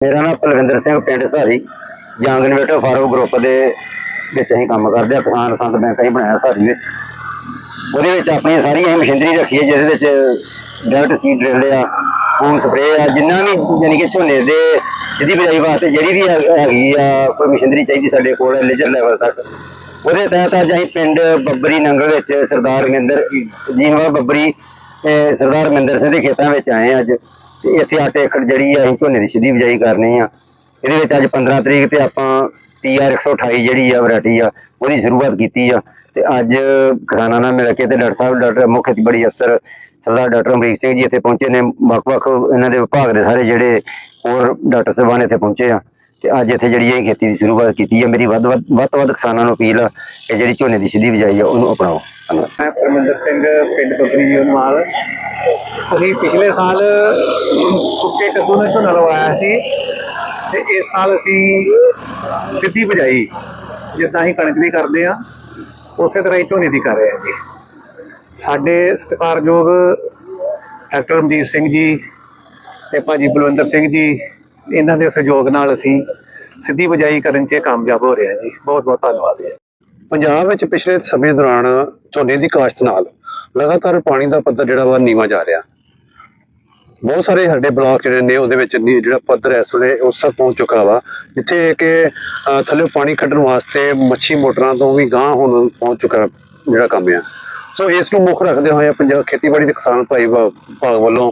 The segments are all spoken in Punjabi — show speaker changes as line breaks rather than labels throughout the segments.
ਮੇਰਾ ਨਾਮ ਪਲਵਿੰਦਰ ਸਿੰਘ, ਪਿੰਡ ਸਾਰੀ। ਜੰਗ ਇਨਵੇਟਰ ਫਾਰਮ ਗਰੁੱਪ ਦੇ ਵਿੱਚ ਅਸੀਂ ਕੰਮ ਕਰਦੇ ਆ ਕਿਸਾਨ ਸੰਤ ਬੈਂਕ ਅਸੀਂ ਬਣਾਇਆ ਸਾਰੀ ਵਿੱਚ। ਉਹਦੇ ਵਿੱਚ ਆਪਣੀ ਸਾਰੀ ਅਸੀਂ ਮਸ਼ੀਨਰੀ ਰੱਖੀ ਹੈ, ਜਿਹਦੇ ਵਿੱਚ ਡਾਇਰੈਕਟ ਸੀਡ ਡਰਿਲ ਆ ਹੋਮ ਸਪਰੇਅ ਆ, ਜਿੰਨਾ ਵੀ ਯਾਨੀ ਕਿ ਝੋਨੇ ਦੇ ਸਿੱਧੀ ਬਿਜਾਈ ਵਾਸਤੇ ਜਿਹੜੀ ਵੀ ਹੈਗੀ ਆ, ਕੋਈ ਮਸ਼ੀਨਰੀ ਚਾਹੀਦੀ ਸਾਡੇ ਕੋਲ ਲੇਜਰ ਲੈਵਲ ਤੱਕ। ਉਹਦੇ ਤਹਿਤ ਅੱਜ ਅਸੀਂ ਪਿੰਡ ਬੱਬਰੀ ਨੰਗਲ ਵਿੱਚ ਸਰਦਾਰ ਮਹਿੰਦਰ ਜੀਵਾ ਬੱਬਰੀ ਤੇ ਸਰਦਾਰ ਮਹਿੰਦਰ ਸਿੰਘ ਦੇ ਖੇਤਾਂ ਵਿੱਚ ਆਏ ਅੱਜ। ਤੇ ਇੱਥੇ 8 ਏਕੜ ਜਿਹੜੀ ਆ, ਅਸੀਂ ਝੋਨੇ ਦੀ ਸਿੱਧੀ ਬਿਜਾਈ ਕਰਨੀ ਆ। ਇਹਦੇ ਵਿੱਚ ਅੱਜ 15 ਤਰੀਕ ਤੇ ਆਪਾਂ TR 128 ਜਿਹੜੀ ਆ ਵੈਰਾਈਟੀ ਆ, ਉਹਦੀ ਸ਼ੁਰੂਆਤ ਕੀਤੀ ਆ। ਤੇ ਅੱਜ ਕਿਸਾਨਾਂ ਨਾਲ ਮਿਲ ਕੇ ਤੇ ਡਾਕਟਰ ਸਾਹਿਬ, ਡਾਕਟਰ ਮੁੱਖ ਖੇਤੀਬਾੜੀ ਅਫਸਰ ਸਰਦਾਰ ਡਾਕਟਰ ਅਮਰੀਕ ਸਿੰਘ ਜੀ ਇੱਥੇ ਪਹੁੰਚੇ ਨੇ। ਵੱਖ-ਵੱਖ ਇਹਨਾਂ ਦੇ ਵਿਭਾਗ ਦੇ ਸਾਰੇ ਜਿਹੜੇ ਹੋਰ ਡਾਕਟਰ ਸਾਹਿਬਾਨ ਇੱਥੇ ਪਹੁੰਚੇ ਆ। ਤੇ ਅੱਜ ਇੱਥੇ ਜਿਹੜੀ ਇਹ ਖੇਤੀ ਦੀ ਸ਼ੁਰੂਆਤ ਕੀਤੀ ਹੈ, ਮੇਰੀ ਵੱਧ ਵੱਧ ਵੱਧ ਤੋਂ ਵੱਧ ਕਿਸਾਨਾਂ ਨੂੰ ਅਪੀਲ ਆ ਕਿ ਜਿਹੜੀ ਝੋਨੇ ਦੀ ਸਿੱਧੀ ਬਿਜਾਈ ਆ ਉਹਨੂੰ ਅਪਣਾਓ। ਧੰਨਵਾਦ।
ਮੈਂ ਪਰਮਿੰਦਰ ਸਿੰਘ, ਪਿੰਡ ਬੱਬਰੀ ਜੋਨਮਾਲ ਅਸੀਂ ਪਿਛਲੇ ਸਾਲ ਸੁੱਕੇ ਕੱਦੂ ਨੇ ਝੋਨਾ ਲਵਾਇਆ ਸੀ ਤੇ ਇਸ ਸਾਲ ਅਸੀਂ ਸਿੱਧੀ ਬਿਜਾਈ, ਜਿੱਦਾਂ ਅਸੀਂ ਕਣਕ ਦੀ ਕਰਦੇ ਆ ਉਸੇ ਤਰ੍ਹਾਂ ਹੀ ਝੋਨੇ ਦੀ ਕਰ ਰਹੇ ਹਾਂ ਜੀ। ਸਾਡੇ ਸਤਿਕਾਰਯੋਗ ਡਾਕਟਰ ਰਮਜੀਤ ਸਿੰਘ ਜੀ ਤੇ ਭਾਜੀ ਬਲਵਿੰਦਰ ਸਿੰਘ ਜੀ ਇਹਨਾਂ ਦੇ ਸਹਿਯੋਗ ਨਾਲ ਅਸੀਂ ਸਿੱਧੀ ਬਜਾਈ ਕਰਨ 'ਚ ਕਾਮਯਾਬ ਹੋ ਰਹੇ ਹਾਂ ਜੀ। ਬਹੁਤ ਬਹੁਤ ਧੰਨਵਾਦ ਜੀ।
ਪੰਜਾਬ ਵਿੱਚ ਪਿਛਲੇ ਸਮੇਂ ਦੌਰਾਨ ਝੋਨੇ ਦੀ ਕਾਸ਼ਤ ਨਾਲ ਲਗਾਤਾਰ ਪਾਣੀ ਦਾ ਪੱਧਰ ਜਿਹੜਾ ਵਾ ਨੀਵਾਂ ਜਾ ਰਿਹਾ। ਬਹੁਤ ਸਾਰੇ ਸਾਡੇ ਬਲਾਕ ਜਿਹੜੇ ਨੇ ਉਹਦੇ ਵਿੱਚ ਜਿਹੜਾ ਪੱਧਰ ਇਸ ਵੇਲੇ ਉਸ ਤੱਕ ਪਹੁੰਚ ਚੁੱਕਾ ਵਾ, ਜਿੱਥੇ ਕਿ ਥੱਲੇ ਪਾਣੀ ਕੱਢਣ ਵਾਸਤੇ ਮੱਛੀ ਮੋਟਰਾਂ ਤੋਂ ਵੀ ਗਾਂਹ ਹੁਣ ਪਹੁੰਚ ਚੁੱਕਾ ਜਿਹੜਾ ਕੰਮ ਆ। ਸੋ ਇਸ ਨੂੰ ਮੁੱਖ ਰੱਖਦੇ ਹੋਏ ਪੰਜਾਬ ਖੇਤੀਬਾੜੀ ਦੇ ਕਿਸਾਨ ਭਾਈ ਵਾ- ਵਿਭਾਗ ਵੱਲੋਂ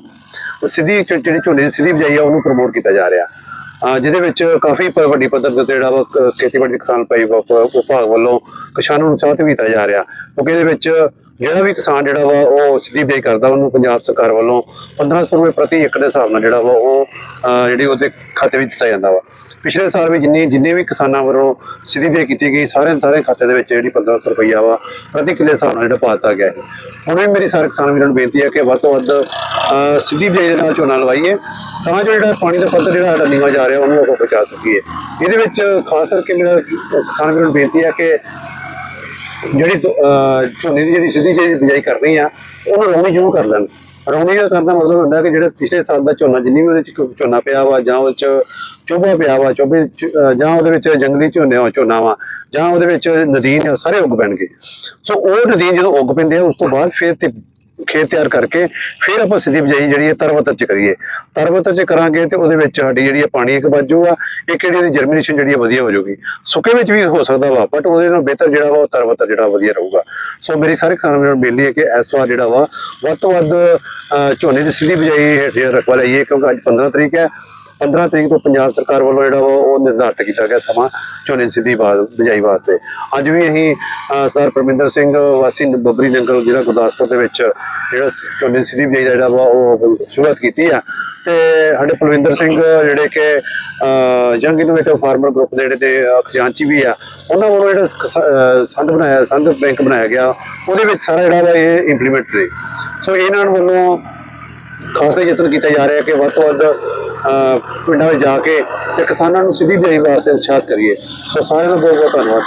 ਸਿੱਧੀ ਜਿਹੜੀ ਝੋਨੇ ਦੀ ਸਿੱਧੀ ਬਿਜਾਈ ਆ, ਉਹਨੂੰ ਪ੍ਰਮੋਟ ਕੀਤਾ ਜਾ ਰਿਹਾ। ਜਿਹਦੇ ਵਿੱਚ ਕਾਫੀ ਵੱਡੀ ਪੱਧਰ ਤੇ ਜਿਹੜਾ ਖੇਤੀਬਾੜੀ ਦੇ ਕਿਸਾਨ ਭਾਈ ਵ- ਵਿਭਾਗ ਵੱਲੋਂ ਕਿਸਾਨਾਂ ਨੂੰ ਉਤਸ਼ਾਹਿਤ ਵੀ ਕੀਤਾ ਜਾ ਰਿਹਾ। ਕਿਉਂਕਿ ਇਹਦੇ ਵਿੱਚ ਜਿਹੜਾ ਵੀ ਕਿਸਾਨ ਜਿਹੜਾ ਵਾ, ਉਹ ਸਿੱਧੀ ਬੇ ਕਰਦਾ ਉਹਨੂੰ ਪੰਜਾਬ ਸਰਕਾਰ ਵੱਲੋਂ। 1500 ਰੁਪਏ ਪ੍ਰਤੀ ਏਕੜ ਦੇ ਹਿਸਾਬ ਨਾਲ ਜਿਹੜਾ ਵਾ, ਉਹ ਜਿਹੜੀ ਉਹਦੇ ਖਾਤੇ ਵਿੱਚ ਦਿੱਤਾ ਜਾਂਦਾ ਵਾ। ਪਿਛਲੇ ਸਾਲ ਵੀ ਜਿੰਨੀ, ਜਿੰਨੇ ਵੀ ਕਿਸਾਨਾਂ ਵੱਲੋਂ ਸਿੱਧੀ ਬੇ ਕੀਤੀ ਗਈ, ਸਾਰੇ ਦੇ ਸਾਰੇ ਖਾਤੇ ਦੇ ਵਿੱਚ ਜਿਹੜੀ 1500 ਰੁਪਈਆ ਵਾ, ਪ੍ਰਤੀ ਕਿੱਲੇ ਹਿਸਾਬ ਨਾਲ ਜਿਹੜਾ ਪਾ ਦਿੱਤਾ ਗਿਆ ਹੈ ਹੁਣ ਵੀ ਮੇਰੀ ਸਾਰੇ ਕਿਸਾਨ ਵੀਰਾਂ ਨੂੰ ਬੇਨਤੀ ਹੈ ਕਿ ਵੱਧ ਤੋਂ ਵੱਧ ਅਹ ਸਿੱਧੀ ਬਿਜਾਈ ਦੇ ਨਾਲ ਝੋਨਾ ਲਵਾਈਏ, ਤਾਂ ਜੋ ਜਿਹੜਾ ਪਾਣੀ ਦਾ ਪੱਧਰ ਜਿਹੜਾ ਸਾਡਾ ਨੀਵਾਂ ਜਾ ਰਿਹਾ, ਉਹਨੂੰ ਆਪਾਂ ਬਚਾ ਸਕੀਏ। ਇਹਦੇ ਵਿੱਚ ਖਾਸ ਕਰਕੇ ਮੇਰਾ ਕਿਸਾਨ ਵੀਰਾਂ ਨੂੰ ਬੇਨਤੀ ਹੈ ਕਿ ਜਿਹੜੀ ਅਹ, ਝੋਨੇ ਦੀ ਜਿਹੜੀ ਸਿੱਧੀ ਜਿਹੜੀ ਬਿਜਾਈ ਕਰਨੀ ਆ ਉਹਨੂੰ ਰੌਣੀ ਜ਼ਰੂਰ ਕਰ ਲੈਣ। ਰੌਣੀ ਦਾ ਕਰਨ ਦਾ ਮਤਲਬ ਹੁੰਦਾ ਕਿ ਜਿਹੜਾ ਪਿਛਲੇ ਸਾਲ ਦਾ ਝੋਨਾ ਜਿੰਨੀ ਵੀ ਉਹਦੇ ਚ ਕੋਈ ਝੋਨਾ ਪਿਆ ਵਾ ਜਾਂ ਉਹਦੇ ਚ ਚੋਭਾ ਪਿਆ ਵਾ ਚੋਬੇ ਚ, ਅਹ, ਜਾਂ ਉਹਦੇ ਵਿੱਚ ਜੰਗਲੀ ਝੋਨੇ ਆ ਝੋਨਾ ਵਾ ਜਾਂ ਉਹਦੇ ਵਿੱਚ ਨਦੀਨ ਆ ਸਾਰੇ ਉੱਗ ਪੈਣਗੇ। ਸੋ ਉਹ ਨਦੀਨ ਜਦੋਂ ਉੱਗ ਪੈਂਦੇ ਆ ਉਸ ਤੋਂ ਬਾਅਦ ਫਿਰ ਤੇ ਖੇਤ ਤਿਆਰ ਕਰਕੇ ਫਿਰ ਆਪਾਂ ਸਿੱਧੀ ਬਿਜਾਈ ਜਿਹੜੀ ਹੈ ਤਰਵਤਰ ਚ ਕਰੀਏ। ਤਰਵਤਰ ਚ ਕਰਾਂਗੇ ਤੇ ਉਹਦੇ ਵਿੱਚ ਸਾਡੀ ਜਿਹੜੀ ਹੈ ਪਾਣੀ ਇੱਕ ਵੱਜੂਗਾ ਇੱਕ ਜਿਹੜੀ ਉਹਦੀ ਜਰਮੀਨੇਸ਼ਨ ਜਿਹੜੀ ਹੈ ਵਧੀਆ ਹੋ ਜਾਊਗੀ। ਸੁੱਕੇ ਵਿੱਚ ਵੀ ਹੋ ਸਕਦਾ ਵਾ ਬਟ ਉਹਦੇ ਨਾਲ ਬਿਹਤਰ ਜਿਹੜਾ ਵਾ ਉਹ ਤਰਵਤਰ ਜਿਹੜਾ ਵਧੀਆ ਰਹੂਗਾ। ਸੋ ਮੇਰੀ ਸਾਰੇ ਕਿਸਾਨਾਂ ਨੂੰ ਬੇਨਤੀ ਹੈ ਕਿ ਇਸ ਵਾਰ ਜਿਹੜਾ ਵਾ ਵੱਧ ਤੋਂ ਵੱਧ ਅਹ, ਝੋਨੇ ਦੀ ਸਿੱਧੀ ਬਿਜਾਈ ਹੇਠ ਰਖਵਾ ਲਈਏ ਕਿਉਂਕਿ ਅੱਜ 15 ਤਰੀਕ ਹੈ। 15 ਤਰੀਕ ਤੋਂ ਪੰਜਾਬ ਸਰਕਾਰ ਵੱਲੋਂ ਜਿਹੜਾ ਵਾ ਉਹ ਨਿਰਧਾਰਿਤ ਕੀਤਾ ਗਿਆ ਸਮਾਂ ਝੋਨੇ ਸਿੱਧੀ ਬਿਜਾਈ ਵਾਸਤੇ। ਅੱਜ ਵੀ ਅਸੀਂ ਸਰਦਾਰ ਪਰਮਿੰਦਰ ਸਿੰਘ ਵਾਸੀ ਬੱਬਰੀ ਨੰਗਲ ਜਿਹੜਾ ਗੁਰਦਾਸਪੁਰ ਦੇ ਵਿੱਚ ਜਿਹੜਾ ਝੋਨੇ ਸਿੱਧੀ ਬਿਜਾਈ ਦਾ ਜਿਹੜਾ ਵਾ ਉਹ ਸ਼ੁਰੂਆਤ ਕੀਤੀ ਆ। ਤੇ ਸਾਡੇ ਪਲਵਿੰਦਰ ਸਿੰਘ ਜਿਹੜੇ ਕਿ ਯੰਗ ਇਨੋਵੇਟਿਵ ਫਾਰਮਰ ਗਰੁੱਪ ਦੇ ਜਿਹੜੇ ਤੇ ਅਹ, ਖਜ਼ਾਨਚੀ ਵੀ ਆ ਉਹਨਾਂ ਵੱਲੋਂ ਜਿਹੜਾ ਕਿਸਾ- ਸੰਦ ਬਣਾਇਆ ਸੰਦ ਬੈਂਕ ਬਣਾਇਆ ਗਿਆ। ਉਹਦੇ ਵਿੱਚ ਸਾਰਾ ਜਿਹੜਾ ਵਾ ਇਹ ਇੰਪਲੀਮੈਂਟ ਨੇ। ਸੋ ਇਹਨਾਂ ਵੱਲੋਂ ਖਾਸ ਯਤਨ ਕੀਤਾ ਜਾ ਰਿਹਾ ਕਿ ਵੱਧ ਤੋਂ ਵੱਧ ਪਿੰਡਾਂ ਵਿੱਚ ਜਾ ਕੇ ਤੇ ਕਿਸਾਨਾਂ ਨੂੰ ਸਿੱਧੀ ਬਿਜਾਈ ਵਾਸਤੇ ਉਤਸ਼ਾਹਿਤ ਕਰੀਏ। ਸੋ ਸਾਰਿਆਂ ਦਾ ਬਹੁਤ ਬਹੁਤ ਧੰਨਵਾਦ।